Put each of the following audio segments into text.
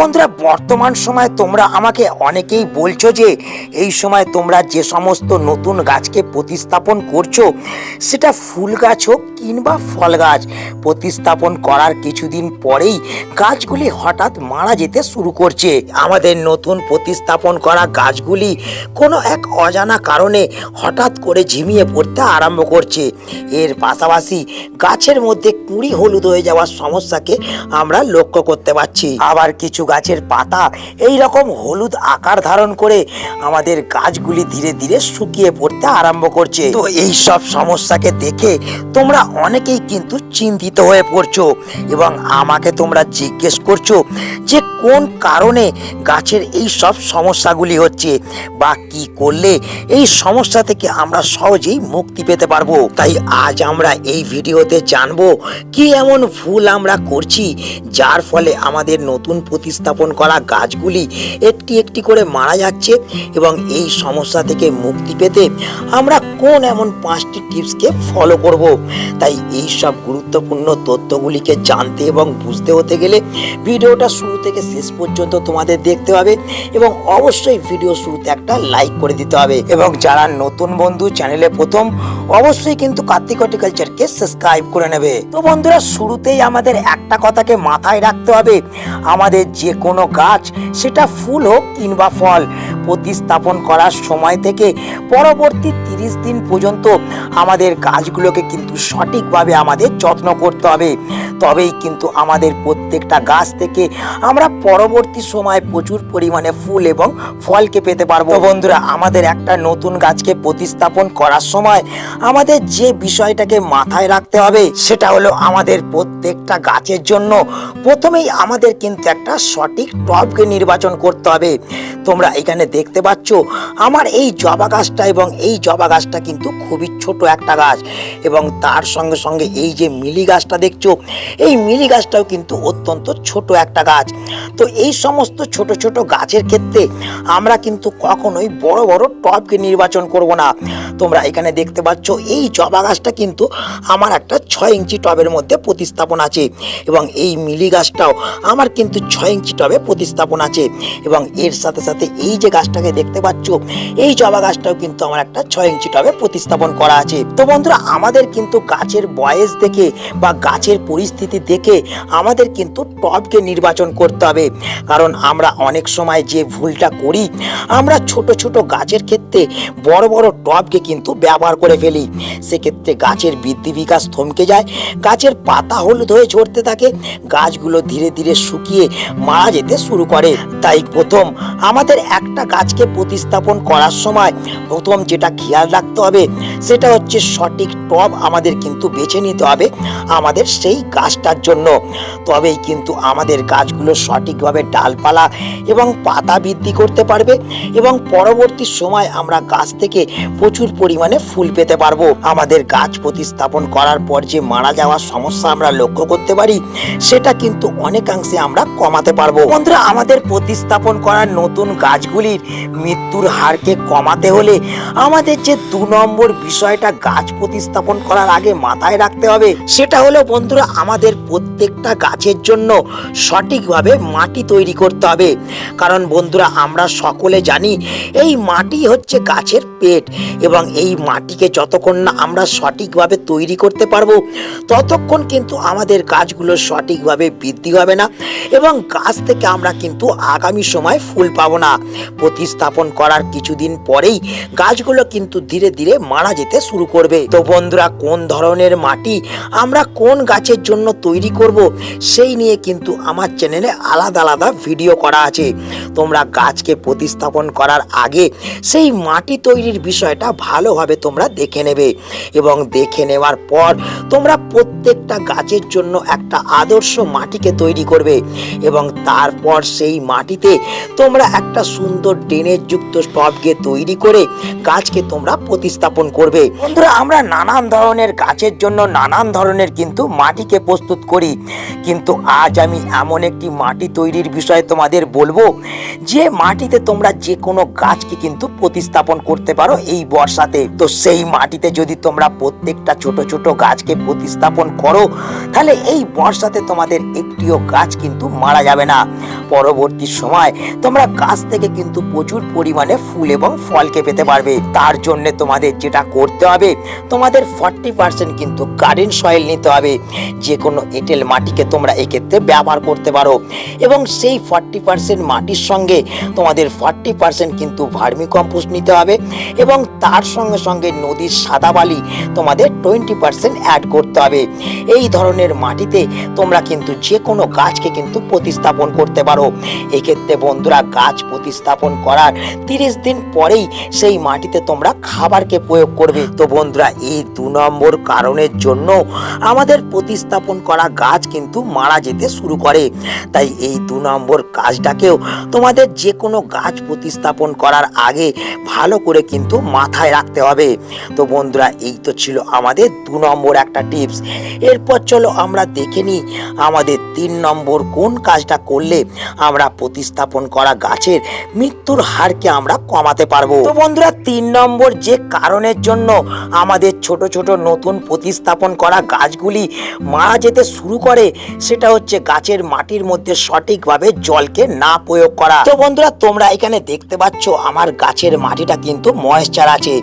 বন্ধুরা, বর্তমান সময় তোমরা আমাকে অনেকেই বলছো যে এই সময় তোমরা যে সমস্ত নতুন গাছকে প্রতিস্থাপন করছ, সেটা ফুল গাছ হোক কিংবা ফল গাছ। প্রতিস্থাপন করার কিছুদিন পরেই গাছগুলি হঠাৎ মারা যেতে শুরু করছে। আমাদের নতুন প্রতিস্থাপন করা গাছগুলি কোনো এক অজানা কারণে হঠাৎ করে ঝিমিয়ে পড়তে আরম্ভ করছে। এর পাশাপাশি গাছের মধ্যে কুঁড়ি হলুদ হয়ে যাওয়ার সমস্যাকে আমরা লক্ষ্য করতে পারছি। আবার কিছু গাছের পাতা এই রকম হলুদ আকার ধারণ করে আমাদের গাছগুলি ধীরে ধীরে শুকিয়ে পড়তে আরম্ভ করছে। তো এই সব সমস্যাকে দেখে তোমরা অনেকেই কিন্তু চিন্তিত হয়ে পড়ছো এবং আমাকে তোমরা জিজ্ঞেস করছ যে কোন কারণে গাছের এই সব সমস্যাগুলি হচ্ছে বা কি করলে এই সমস্যা থেকে আমরা সহজেই মুক্তি পেতে পারব? তাই আজ আমরা এই ভিডিওতে জানব কি এমন ভুল আমরা করছি যার ফলে আমাদের নতুন প্রতিস্থাপন করা গাছগুলি একটি একটি করে মারা যাচ্ছে এবং এই সমস্যা থেকে মুক্তি পেতে আমরা কোন এমন পাঁচটি টিপসকে ফলো করব? তাই এই সব গুরুত্বপূর্ণ তথ্যগুলিকে জানতে এবং বুঝতে হতে গেলে ভিডিওটা শুরু থেকে শেষ পর্যন্ত তোমাদের দেখতে হবে এবং অবশ্যই ভিডিও শুরুতে একটা লাইক করে দিতে হবে। এবং যারা নতুন বন্ধু চ্যানেলে প্রথম, অবশ্যই কিন্তু কার্তিক হর্টিকালচারকে সাবস্ক্রাইব করে নেবে। তো বন্ধুরা, শুরুতেই আমাদের একটা কথাকে মাথায় রাখতে হবে। আমাদের যে কোনো গাছ, সেটা ফুল হোক কিংবা ফল, প্রতিস্থাপন করার সময় থেকে পরবর্তী তিরিশ দিন পর্যন্ত আমাদের গাছগুলোকে কিন্তু সঠিকভাবে আমাদের যত্ন করতে হবে। তবেই কিন্তু আমাদের প্রত্যেকটা গাছ থেকে আমরা পরবর্তী সময় প্রচুর পরিমাণে ফুল এবং ফলকে পেতে পারব। বন্ধুরা, আমাদের একটা নতুন গাছকে প্রতিস্থাপন করার সময় আমাদের যে বিষয়টাকে মাথায় রাখতে হবে সেটা হলো আমাদের প্রত্যেকটা গাছের জন্য প্রথমেই আমাদের কিন্তু একটা সঠিক টবকে নির্বাচন করতে হবে। তোমরা এখানে দেখতে পাচ্ছ, আমার এই জবা গাছটা এবং এই জবা গাছটা কিন্তু খুবই ছোট একটা গাছ এবং তার সঙ্গে সঙ্গে এই যে মিলি গাছটা দেখছ এই মিলি গাছটাও কিন্তু অত্যন্ত ছোট একটা গাছ। তো এই সমস্ত ছোট ছোট গাছের ক্ষেত্রে আমরা কিন্তু কখনোই বড় বড় টবকে নির্বাচন করব না। তোমরা এখানে দেখতে পাচ্ছ, এই জবা গাছটা কিন্তু আমার একটা ছয় ইঞ্চি টবের মধ্যে প্রতিস্থাপন আছে এবং এই মিলি গাছটাও আমার কিন্তু ছয় ইঞ্চি টবে প্রতিস্থাপন আছে এবং এর সাথে সাথে এই যে গাছটাকে দেখতে পাচ্ছ, এই জবা গাছটাও কিন্তু আমার একটা ছয় ইঞ্চি টবে প্রতিস্থাপন করা আছে। তো বন্ধুরা, আমাদের কিন্তু গাছের বয়স দেখে বা গাছের পরিস্থিতি দেখে আমাদের কিন্তু টবকে নির্বাচন করতে হবে। কারণ আমরা অনেক সময় যে ভুলটা করি, আমরা ছোট ছোট গাছের ক্ষেত্রে বড় বড় টবকে কিন্তু ব্যবহার করে ফেলি। সেক্ষেত্রে গাছের বৃদ্ধি বিকাশ থমকে যায়, গাছের পাতা হলুদ হয়ে ঝরতে থাকে, গাছগুলো ধীরে ধীরে শুকিয়ে মারা যেতে শুরু করে। তাই প্রথম আমাদের একটা গাছকে প্রতিস্থাপন করার সময় প্রথম যেটা খেয়াল রাখতে হবে, সেটা হচ্ছে সঠিক টব আমাদের কিন্তু বেছে নিতে হবে। আমাদের সেই গাছটার জন্য। তবেই কিন্তু আমাদের গাছগুলো সঠিকভাবে ডালপালা এবং পাতা বৃদ্ধি করতে পারবে এবং পরবর্তী সময় আমরা গাছ থেকে প্রচুর পরিমাণে ফুল পেতে পারব। আমাদের গাছ প্রতিস্থাপন করার পর যে মারা যাওয়ার সমস্যা আমরা লক্ষ্য করতে পারি, সেটা কিন্তু অনেকাংশে আমরা কমাতে পারব। বন্ধুরা, আমাদের প্রতিস্থাপন করার নতুন গাছগুলির মৃত্যুর হারকে কমাতে হলে আমাদের যে দু নম্বর বিষয়টা গাছ প্রতিস্থাপন করার আগে মাথায় রাখতে হবে। সেটা হলো, বন্ধুরা আমাদের প্রত্যেকটা গাছের জন্য সঠিকভাবে মাটি তৈরি করতে হবে। কারণ বন্ধুরা, আমরা সকলে জানি এই মাটি হচ্ছে গাছের পেট এবং এই মাটিকে যতক্ষণ না আমরা সঠিকভাবে তৈরি করতে পারব, ততক্ষণ কিন্তু আমাদের গাছগুলো সঠিকভাবে বৃদ্ধি হবে না এবং গাছ থেকে আমরা কিন্তু আগামী সময় ফুল পাবো না। প্রতিস্থাপন করার কিছুদিন পরেই গাছগুলো কিন্তু ধীরে ধীরে মারা যেতে শুরু করবে। তো বন্ধুরা, কোন ধরনের মাটি আমরা কোন গাছের জন্য তৈরি করব সেই নিয়ে কিন্তু আমার চ্যানেলে আলাদা আলাদা ভিডিও করা আছে। তোমরা গাছকে প্রতিস্থাপন করার আগে সেই মাটি তৈরির বিষয়টা ভালোভাবে তোমরা দেখে নেবে এবং দেখে নেওয়ার পর তোমরা প্রত্যেকটা গাছের জন্য একটা আদর্শ মাটিকে তৈরি করবে এবং তারপর সেই মাটিতে তোমরা একটা সুন্দর ড্রেনেজ যুক্ত টবকে তৈরি করে গাছকে তোমরা প্রতিস্থাপন করবে। বন্ধুরা, আমরা নানান ধরনের গাছের জন্য নানান ধরনের কিন্তু মাটিকে প্রস্তুত করি। কিন্তু আজ আমি এমন একটি মাটি তৈরির বিষয়ে তোমাদের বলব, যে মাটিতে তোমরা যে কোনো গাছকে কিন্তু প্রতিস্থাপন করতে পারো এই বর্ষাতে। তো সেই মাটিতে যদি তোমরা প্রত্যেকটা ছোট ছোট গাছকে প্রতিস্থাপন করো, তাহলে এই বর্ষাতে তোমাদের একটিও গাছ কিন্তু মারা যাবে না। পরবর্তী সময় তোমরা গাছ থেকে কিন্তু প্রচুর পরিমাণে ফুল এবং ফলকে পেতে পারবে। তার জন্য তোমাদের যেটা করতে হবে, তোমাদের ফর্টি পার্সেন্ট কিন্তু গার্ডেন সয়েল নিতে হবে। যে কোনো এঁটেল মাটিকে তোমরা এক্ষেত্রে ব্যবহার করতে পারো। এবং সেই ফর্টি পার্সেন্ট মাটির সঙ্গে তোমাদের ফর্টি পার্সেন্ট কিন্তু ভার্মি কম্পোস্ট নিতে হবে। এবং তার সঙ্গে সঙ্গে নদীর সাদা বালি তোমাদের টোয়েন্টি পার্সেন্ট অ্যাড করতে হবে। এই ধরনের মাটিতে তোমরা কিন্তু যে কোনো গাছকে কিন্তু প্রতিস্থাপন করতে পারো। এক্ষেত্রে বন্ধুরা, গাছ প্রতিস্থাপন করার তিরিশ দিন পরেই সেই মাটিতে তোমরা খাবারকে প্রয়োগ করবে। তো বন্ধুরা, এই দু নম্বর কারণের জন্য আমাদের প্রতিস্থাপন করা গাছ কিন্তু মারা যেতে শুরু করে। তাই এই দু নম্বর কাজটাকেও তোমাদের যে কোনো গাছ প্রতিস্থাপন করার আগে ভালো করে কিন্তু মাথায় রাখতে হবে। তো বন্ধুরা, এই তো ছিল আমাদের দু নম্বর একটা টিপস এরপর চলো আমরা দেখে নিই আমাদের তিন নম্বর কোন কাজটা করলে আমরা প্রতিস্থাপন করা গাছের মৃত্যুর হারকে আমরা কমাতে পারব। তো বন্ধুরা, তিন নম্বর যে কারণের জন্য আমাদের ছোট ছোট নতুন প্রতিস্থাপন করা গাছগুলি মারা যেতে শুরু করে, সেটা হচ্ছে গাছের মাটির মধ্যে সঠিকভাবে জলকে না প্রয়োগ করা। তো বন্ধুরা, তোমরা এখানে দেখতে পাচ্ছ আমার গাছের মাটিটা কিন্তু ময়েশ্চার আছে।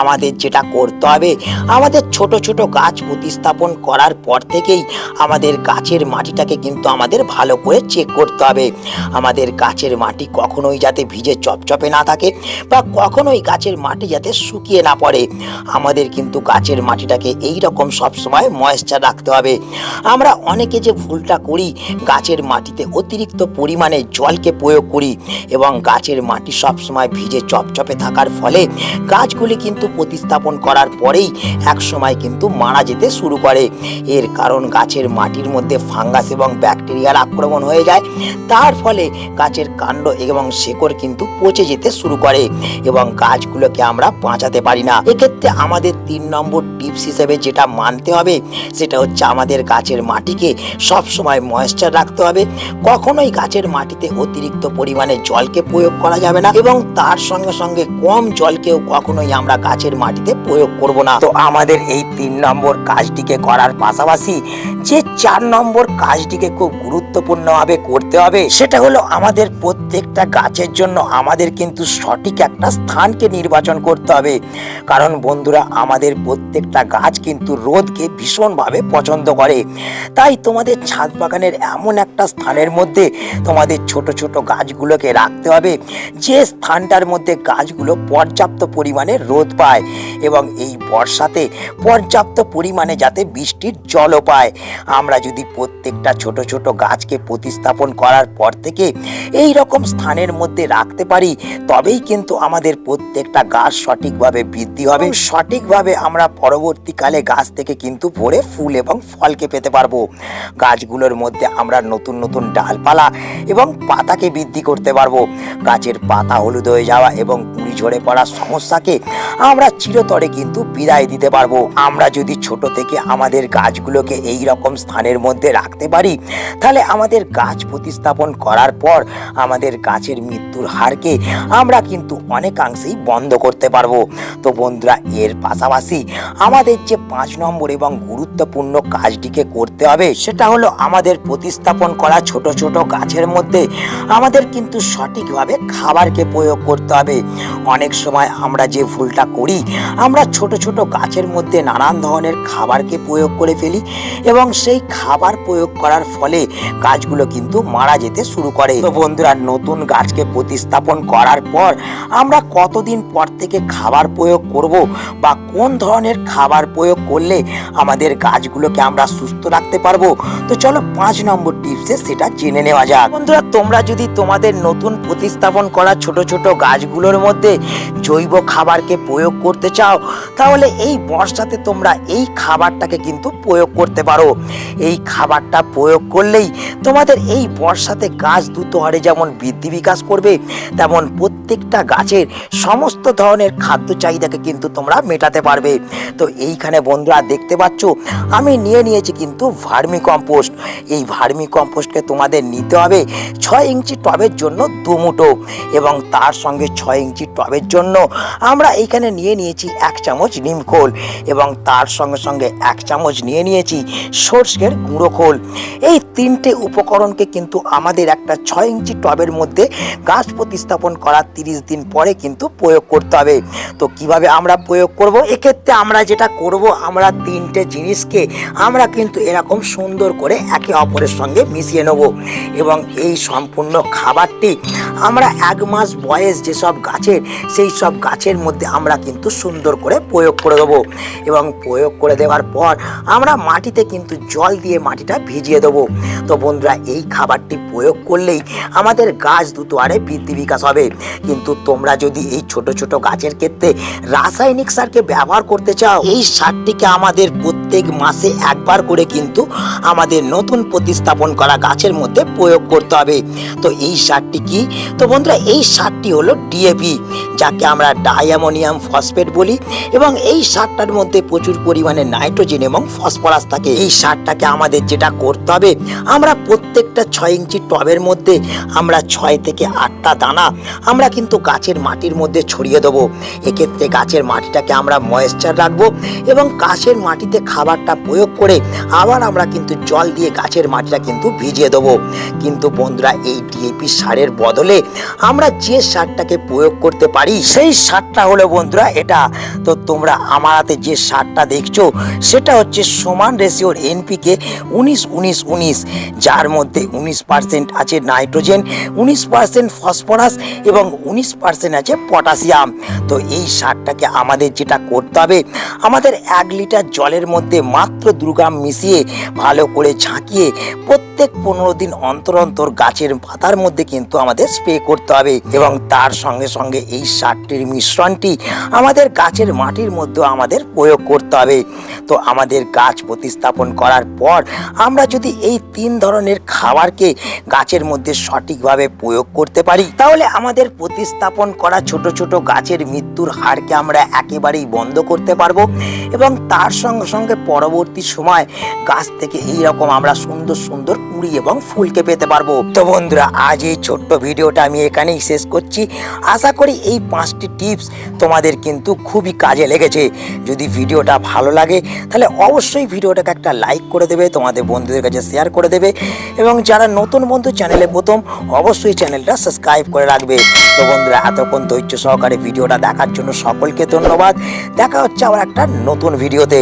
আমাদের যেটা করতে হবে, আমাদের ছোট ছোট গাছ প্রতিস্থাপন করার পর থেকেই আমাদের গাছের মাটিটাকে কিন্তু আমাদের ভালো করে চেক করতে হবে। আমাদের গাছের মাটি কখনোই যাতে ভিজে চপচপে না থাকে বা কখনোই গাছের মাটি যাতে শুকিয়ে না পড়ে। আমাদের কিন্তু গাছের মাটিটাকে এই রকম সবসময় ময়েশ্চার রাখতে হবে। আমরা অনেকে যে ভুলটা করি, গাছের মাটিতে অতিরিক্ত পরিমাণে জলকে প্রয়োগ করি এবং গাছের মাটি সবসময় ভিজে চপচপে থাকার ফলে গাছগুলি কিন্তু প্রতিস্থাপন করার পরেই এক সময় কিন্তু মারা যেতে শুরু করে। এর কারণ গাছের মাটির মধ্যে ফাঙ্গাস এবং ব্যাকটেরিয়ার আক্রমণ হয়ে যায়। তার ফলে গাছের কাণ্ড এবং শেকড় কিন্তু পচে যেতে শুরু করে এবং গাছগুলোকে আমরা বাঁচাতে পারি না। এক্ষেত্রে আমাদের তিন নম্বর টিপস হিসেবে যেটা মানতে হবে, সেটা হচ্ছে আমাদের গাছের মাটিকে সব সময় ময়েশ্চার রাখতে হবে। কখনোই গাছের মাটিতে অতিরিক্ত পরিমাণে জলকে প্রয়োগ করা যাবে না এবং তার সঙ্গে সঙ্গে কম জলকেও কখনোই আমরা গাছের মাটিতে প্রয়োগ করব না। তো আমাদের এই তিন নম্বর কাজটিকে করার পাশাপাশি যে চার নম্বর কাজটিকে খুব গুরুত্বপূর্ণভাবে করতে হবে, সেটা হলো আমাদের প্রত্যেকটা গাছের জন্য আমাদের কিন্তু সঠিক একটা স্থানকে নির্বাচন করতে হবে। কারণ বন্ধুরা, আমাদের প্রত্যেকটা গাছ কিন্তু রোদকে ভীষণভাবে পছন্দ করে। তাই তোমাদের ছাদ বাগানের এমন একটা স্থানের মধ্যে তোমাদের ছোট ছোট গাছগুলোকে রাখতে হবে। যে স্থানটার মধ্যে গাছগুলো পর্যাপ্ত পরিমাণে রোদ পায় এবং এই বর্ষাতে পর্যাপ্ত পরিমাণে যাতে বৃষ্টির জলও পায়। আমরা যদি প্রত্যেকটা ছোট ছোট গাছকে প্রতিস্থাপন করার পর থেকে এই রকম স্থানের মধ্যে রাখতে পারি তবেই কিন্তু আমাদের প্রত্যেকটা গাছ সঠিকভাবে বৃদ্ধি হবে। সঠিকভাবে আমরা পরবর্তীকালে গাছ থেকে কিন্তু ভরে ফুল এবং ফলকে পেতে পারব। গাছগুলোর মধ্যে আমরা নতুন নতুন ডালপালা এবং পাতাকে বৃদ্ধি করতে পারব। গাছের পাতা হলুদ হয়ে যাওয়া এবং ঝরে পড়ার সমস্যাকে আমরা চিরতরে কিন্তু বিদায় দিতে পারব। আমরা যদি ছোট থেকে আমাদের গাছগুলোকে এই রকম স্থানের মধ্যে রাখতে পারি, তাহলে আমাদের গাছ প্রতিস্থাপন করার পর আমাদের গাছের মৃত্যুর হারকে আমরা কিন্তু অনেকাংশেই বন্ধ করতে পারব। তো বন্ধুরা, এর পাশাপাশি আমাদের যে পাঁচ নম্বর এবং গুরুত্বপূর্ণ কাজটিকে করতে হবে, সেটা হলো আমাদের প্রতিস্থাপন করা ছোট ছোট গাছের মধ্যে আমাদের কিন্তু সঠিকভাবে খাবারকে প্রয়োগ করতে হবে। অনেক সময় আমরা যে ভুলটা করি, আমরা ছোট ছোট গাছের মধ্যে নানান ধরনের খাবারকে প্রয়োগ করে ফেলি এবং সেই খাবার প্রয়োগ করার ফলে গাছগুলো কিন্তু মারা যেতে শুরু করে। তো বন্ধুরা, নতুন গাছকে প্রতিস্থাপন করার পর আমরা কতদিন পর থেকে খাবার প্রয়োগ করব বা কোন ধরনের খাবার প্রয়োগ করলে আমাদের গাছগুলোকে আমরা সুস্থ রাখতে পারব? তো চলো পাঁচ নম্বর টিপসে সেটা জেনে নেওয়া যাক। বন্ধুরা, তোমরা যদি তোমাদের নতুন প্রতিস্থাপন করা ছোট ছোট গাছগুলোর মধ্যে জৈব খাবারকে প্রয়োগ করতে চাও, তাহলে এই বর্ষাতে তোমরা এই খাবারটাকে কিন্তু প্রয়োগ করতে পারো। এই খাবারটা প্রয়োগ করলেই তোমাদের এই বর্ষাতে গাছ দ্রুত হারে যেমন বৃদ্ধি বিকাশ করবে, তেমন প্রত্যেক প্রত্যেকটা গাছের সমস্ত ধরনের খাদ্য চাহিদাকে কিন্তু তোমরা মেটাতে পারবে। তো এইখানে বন্ধুরা দেখতে পাচ্ছ, আমি নিয়ে নিয়েছি কিন্তু ভার্মি কম্পোস্ট এই ভার্মি কম্পোস্টকে তোমাদের নিতে হবে ছয় ইঞ্চি টবের জন্য দু মুঠো এবং তার সঙ্গে ছয় ইঞ্চি টবের জন্য আমরা এইখানে নিয়ে নিয়েছি এক চামচ নিমখোল এবং তার সঙ্গে সঙ্গে এক চামচ নিয়ে নিয়েছি সর্ষের গুঁড়ো খোল। এই তিনটে উপকরণকে কিন্তু আমাদের একটা ছয় ইঞ্চি টবের মধ্যে গাছ প্রতিস্থাপন করার তিরিশ দিন পরে কিন্তু প্রয়োগ করতে হবে। তো কীভাবে আমরা প্রয়োগ করব? এক্ষেত্রে আমরা যেটা করব, আমরা তিনটে জিনিসকে আমরা কিন্তু এরকম সুন্দর করে একে অপরের সঙ্গে মিশিয়ে নেব এবং এই সম্পূর্ণ খাবারটি আমরা এক মাস বয়স যেসব গাছের, সেই সব গাছের মধ্যে আমরা কিন্তু সুন্দর করে প্রয়োগ করে দেবো। এবং প্রয়োগ করে দেওয়ার পর আমরা মাটিতে কিন্তু জল দিয়ে মাটিটা ভিজিয়ে দেবো। তো বন্ধুরা, এই খাবারটি প্রয়োগ করলেই আমাদের গাছ দ্রুত আরে বৃদ্ধি বিকাশ হবে। কিন্তু তোমরা যদি এই ছোট ছোট গাছের ক্ষেত্রে রাসায়নিক সারকে ব্যবহার করতে চাও, এই সারটিকে আমাদের প্রত্যেক মাসে একবার করে কিন্তু আমাদের নতুন প্রতিস্থাপন করা গাছের মধ্যে প্রয়োগ করতে হবে। তো এই সারটি কি? তো বন্ধুরা, এই সারটি হলো ডিএপি যাকে আমরা ডায়ামোনিয়াম ফসফেট বলি, এবং এই সারটার মধ্যে প্রচুর পরিমাণে নাইট্রোজেন এবং ফসফরাস থাকে। এই সারটাকে আমাদের যেটা করতে হবে, আমরা প্রত্যেকটা ছয় ইঞ্চি টবের মধ্যে আমরা ছয় থেকে আটটা দানা আমরা কিন্তু গাছের মাটির মধ্যে ছড়িয়ে দেবো। এক্ষেত্রে গাছের মাটিটাকে আমরা ময়েশ্চার রাখব এবং গাছের মাটিতে খাবারটা প্রয়োগ করে আবার আমরা কিন্তু জল দিয়ে গাছের মাটিটা কিন্তু ভিজিয়ে দেবো। কিন্তু বন্ধুরা, এই ডিএপি সারের বদলে আমরা যে সারটাকে প্রয়োগ করতে পারি, সেই সারটা হলো বন্ধুরা এটা। তো তোমরা আমার হাতে যে সারটা দেখছ, সেটা হচ্ছে সমান রেশিওর এনপিকে উনিশ উনিশ উনিশ, যার মধ্যে উনিশ পার্সেন্ট আছে নাইট্রোজেন উনিশ পার্সেন্ট ফসফরাস এবং উনিশ পার্সেন্ট আছে পটাশিয়াম তো এই সারটাকে আমাদের যেটা করতে হবে, আমাদের এক লিটার জলের মধ্যে মাত্র দুর্গাম মিশিয়ে ভালো করে ঝাঁকিয়ে প্রত্যেক পনেরো দিন অন্তর অন্তর গাছের পাতার মধ্যে কিন্তু আমাদের স্প্রে করতে হবে এবং তার সঙ্গে সঙ্গে এই সারটির মিশ্রণটি আমাদের গাছের মাটির মধ্যে আমাদের প্রয়োগ করতে হবে। তো আমাদের গাছ প্রতিস্থাপন করার পর আমরা যদি এই তিন ধরনের খাবারকে গাছের মধ্যে সঠিকভাবে প্রয়োগ করতে পারি, তাহলে আমাদের প্রতিস্থাপন করা ছোট ছোট গাছের মৃত্যুর হারকে আমরা একেবারেই বন্ধ করতে পারব এবং তার সঙ্গে সঙ্গে পরবর্তী সময় গাছ থেকে এই রকম আমরা সুন্দর সুন্দর কুড়ি এবং ফুলকে পেতে পারব। তো বন্ধুরা, আজ এই ছোট্ট ভিডিওটা আমি এখানেই শেষ করছি। আশা করি এই পাঁচটি টিপস তোমাদের কিন্তু খুবই কাজে লেগেছে। যদি ভিডিওটা ভালো লাগে, তাহলে অবশ্যই ভিডিওটাকে একটা লাইক করে দেবে, তোমাদের বন্ধুদের কাছে শেয়ার করে দেবে এবং যারা নতুন বন্ধু চ্যানেলে প্রথম, অবশ্যই চ্যানেলটা সাবস্ক্রাইব করে রাখবে। তো বন্ধুরা, এতক্ষণ ধৈর্য সহকারে ভিডিওটা দেখার জন্য সকলকে ধন্যবাদ। দেখা হচ্ছে আবার একটা নতুন ভিডিওতে।